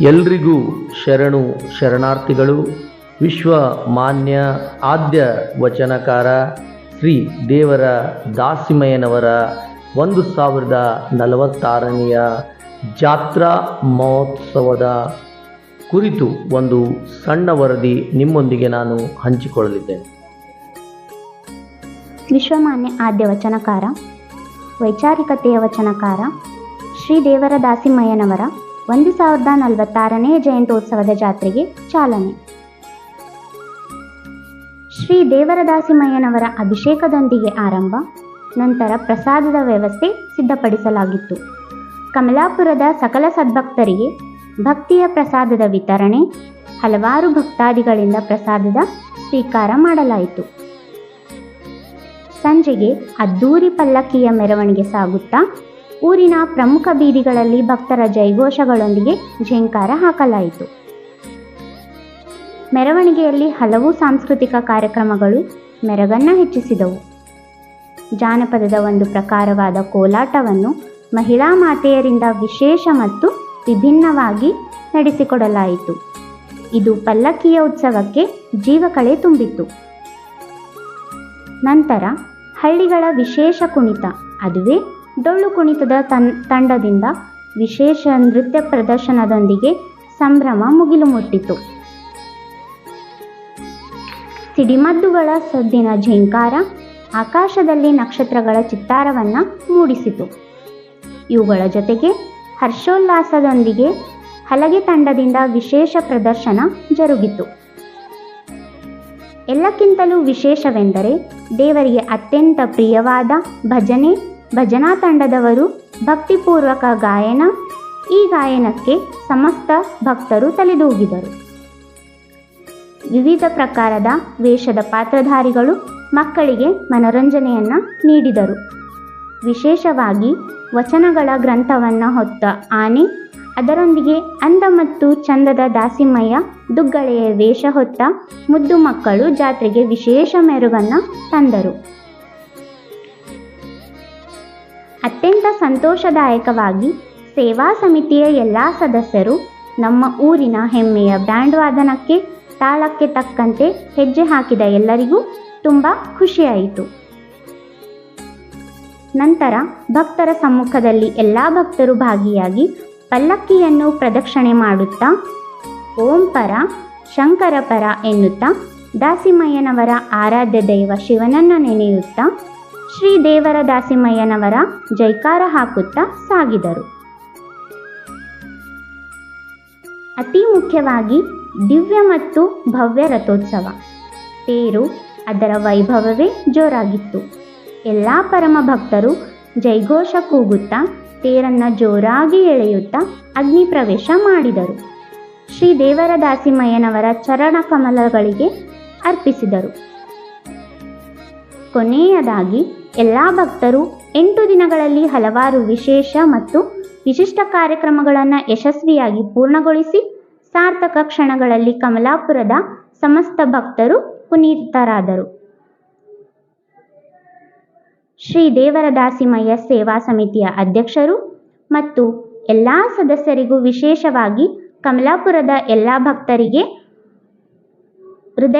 ಎಲ್ರಿಗೂ ಶರಣು ಶರಣಾರ್ಥಿಗಳು. ವಿಶ್ವ ಮಾನ್ಯ ಆದ್ಯ ವಚನಕಾರ ಶ್ರೀ ದೇವರ ದಾಸಿಮಯ್ಯನವರ ಒಂದು ಸಾವಿರದ ನಲವತ್ತಾರನೆಯ ಜಾತ್ರಾ ಮಹೋತ್ಸವದ ಕುರಿತು ಒಂದು ಸಣ್ಣ ವರದಿ ನಿಮ್ಮೊಂದಿಗೆ ನಾನು ಹಂಚಿಕೊಳ್ಳಲಿದ್ದೇನೆ. ವಿಶ್ವಮಾನ್ಯ ಆದ್ಯ ವಚನಕಾರ, ವೈಚಾರಿಕತೆಯ ವಚನಕಾರ, ಶ್ರೀ ದೇವರ ದಾಸಿಮಯ್ಯನವರ ಒಂದು ಸಾವಿರದ ನಲವತ್ತಾರನೇ ಜಯಂತ್ಯೋತ್ಸವದ ಜಾತ್ರೆಗೆ ಚಾಲನೆ. ಶ್ರೀ ದೇವರದಾಸಿಮಯ್ಯನವರ ಅಭಿಷೇಕದೊಂದಿಗೆ ಆರಂಭ, ನಂತರ ಪ್ರಸಾದದ ವ್ಯವಸ್ಥೆ ಸಿದ್ಧಪಡಿಸಲಾಗಿತ್ತು. ಕಮಲಾಪುರದ ಸಕಲ ಸದ್ಭಕ್ತರಿಗೆ ಭಕ್ತಿಯ ಪ್ರಸಾದದ ವಿತರಣೆ, ಹಲವಾರು ಭಕ್ತಾದಿಗಳಿಂದ ಪ್ರಸಾದದ ಸ್ವೀಕಾರ ಮಾಡಲಾಯಿತು. ಸಂಜೆಗೆ ಅದ್ದೂರಿ ಪಲ್ಲಕ್ಕಿಯ ಮೆರವಣಿಗೆ ಸಾಗುತ್ತಾ ಊರಿನ ಪ್ರಮುಖ ಬೀದಿಗಳಲ್ಲಿ ಭಕ್ತರ ಜೈಘೋಷಗಳೊಂದಿಗೆ ಝೇಂಕಾರ ಹಾಕಲಾಯಿತು. ಮೆರವಣಿಗೆಯಲ್ಲಿ ಹಲವು ಸಾಂಸ್ಕೃತಿಕ ಕಾರ್ಯಕ್ರಮಗಳು ಮೆರಗನ್ನ ಹೆಚ್ಚಿಸಿದವು. ಜಾನಪದದ ಒಂದು ಪ್ರಕಾರವಾದ ಕೋಲಾಟವನ್ನು ಮಹಿಳಾ ಮಾತೆಯರಿಂದ ವಿಶೇಷ ಮತ್ತು ವಿಭಿನ್ನವಾಗಿ ನಡೆಸಿಕೊಡಲಾಯಿತು. ಇದು ಪಲ್ಲಕ್ಕಿಯ ಉತ್ಸವಕ್ಕೆ ಜೀವಕಳೆ ತುಂಬಿತ್ತು. ನಂತರ ಹಳ್ಳಿಗಳ ವಿಶೇಷ ಕುಣಿತ, ಅದುವೇ ಡೊಳ್ಳು ಕುಣಿತದ ತನ್, ತಂಡದಿಂದ ವಿಶೇಷ ನೃತ್ಯ ಪ್ರದರ್ಶನದೊಂದಿಗೆ ಸಂಭ್ರಮ ಮುಗಿಲು ಮುಟ್ಟಿತು ಸಿಡಿಮದ್ದುಗಳ ಸದ್ದಿನ ಝಿಂಕಾರ ಆಕಾಶದಲ್ಲಿ ನಕ್ಷತ್ರಗಳ ಚಿತ್ತಾರವನ್ನು ಮೂಡಿಸಿತು. ಇವುಗಳ ಜೊತೆಗೆ ಹರ್ಷೋಲ್ಲಾಸದೊಂದಿಗೆ ಹಲಗೆ ತಂಡದಿಂದ ವಿಶೇಷ ಪ್ರದರ್ಶನ ಜರುಗಿತು. ಎಲ್ಲಕ್ಕಿಂತಲೂ ವಿಶೇಷವೆಂದರೆ ದೇವರಿಗೆ ಅತ್ಯಂತ ಪ್ರಿಯವಾದ ಭಜನೆ ಭಜನಾ ತಂಡದವರು ಭಕ್ತಿಪೂರ್ವಕ ಗಾಯನ, ಈ ಗಾಯನಕ್ಕೆ ಸಮಸ್ತ ಭಕ್ತರು ತಲೆದೂಗಿದರು. ವಿವಿಧ ಪ್ರಕಾರದ ವೇಷದ ಪಾತ್ರಧಾರಿಗಳು ಮಕ್ಕಳಿಗೆ ಮನರಂಜನೆಯನ್ನು ನೀಡಿದರು. ವಿಶೇಷವಾಗಿ ವಚನಗಳ ಗ್ರಂಥವನ್ನು ಹೊತ್ತ ಆನೆ, ಅದರೊಂದಿಗೆ ಅಂದ ಮತ್ತು ಚಂದದ ದಾಸಿಮಯ್ಯ ದುಗ್ಗಳೆಯ ವೇಷ ಹೊತ್ತ ಮುದ್ದು ಮಕ್ಕಳು ಜಾತ್ರೆಗೆ ವಿಶೇಷ ಮೆರುಗನ್ನು ತಂದರು. ಅತ್ಯಂತ ಸಂತೋಷದಾಯಕವಾಗಿ ಸೇವಾ ಸಮಿತಿಯ ಎಲ್ಲ ಸದಸ್ಯರು ನಮ್ಮ ಊರಿನ ಹೆಮ್ಮೆಯ ಬ್ಯಾಂಡ್ ವಾದನಕ್ಕೆ ತಾಳಕ್ಕೆ ತಕ್ಕಂತೆ ಹೆಜ್ಜೆ ಹಾಕಿದ ಎಲ್ಲರಿಗೂ ತುಂಬ ಖುಷಿಯಾಯಿತು. ನಂತರ ಭಕ್ತರ ಸಮ್ಮುಖದಲ್ಲಿ ಎಲ್ಲ ಭಕ್ತರು ಭಾಗಿಯಾಗಿ ಪಲ್ಲಕ್ಕಿಯನ್ನು ಪ್ರದಕ್ಷಿಣೆ ಮಾಡುತ್ತಾ ಓಂ ಪರ, ಶಂಕರ ಪರ ಎನ್ನುತ್ತಾ ದಾಸಿಮಯ್ಯನವರ ಆರಾಧ್ಯ ದೈವ ಶಿವನನ್ನು ನೆನೆಯುತ್ತಾ ಶ್ರೀ ದೇವರ ದಾಸಿಮಯ್ಯನವರ ಜೈಕಾರ ಹಾಕುತ್ತಾ ಸಾಗಿದರು. ಅತಿ ಮುಖ್ಯವಾಗಿ ದಿವ್ಯ ಮತ್ತು ಭವ್ಯ ರಥೋತ್ಸವ. ತೇರು ಅದರ ವೈಭವವೇ ಜೋರಾಗಿತ್ತು. ಎಲ್ಲ ಪರಮ ಭಕ್ತರು ಜೈಘೋಷ ಕೂಗುತ್ತಾ ತೇರನ್ನು ಜೋರಾಗಿ ಎಳೆಯುತ್ತಾ ಅಗ್ನಿ ಪ್ರವೇಶ ಮಾಡಿದರು. ಶ್ರೀ ದೇವರ ದಾಸಿಮಯ್ಯನವರ ಚರಣ ಕಮಲಗಳಿಗೆ ಅರ್ಪಿಸಿದರು. ಕೊನೆಯದಾಗಿ ಎಲ್ಲ ಭಕ್ತರು ಎಂಟು ದಿನಗಳಲ್ಲಿ ಹಲವಾರು ವಿಶೇಷ ಮತ್ತು ವಿಶಿಷ್ಟ ಕಾರ್ಯಕ್ರಮಗಳನ್ನು ಯಶಸ್ವಿಯಾಗಿ ಪೂರ್ಣಗೊಳಿಸಿ ಸಾರ್ಥಕ ಕ್ಷಣಗಳಲ್ಲಿ ಕಮಲಾಪುರದ ಸಮಸ್ತ ಭಕ್ತರು ಪುನೀತರಾದರು. ಶ್ರೀ ದೇವರ ದಾಸಿಮಯ್ಯ ಸೇವಾ ಸಮಿತಿಯ ಅಧ್ಯಕ್ಷರು ಮತ್ತು ಎಲ್ಲ ಸದಸ್ಯರಿಗೂ ವಿಶೇಷವಾಗಿ ಕಮಲಾಪುರದ ಎಲ್ಲ ಭಕ್ತರಿಗೆ ಹೃದಯ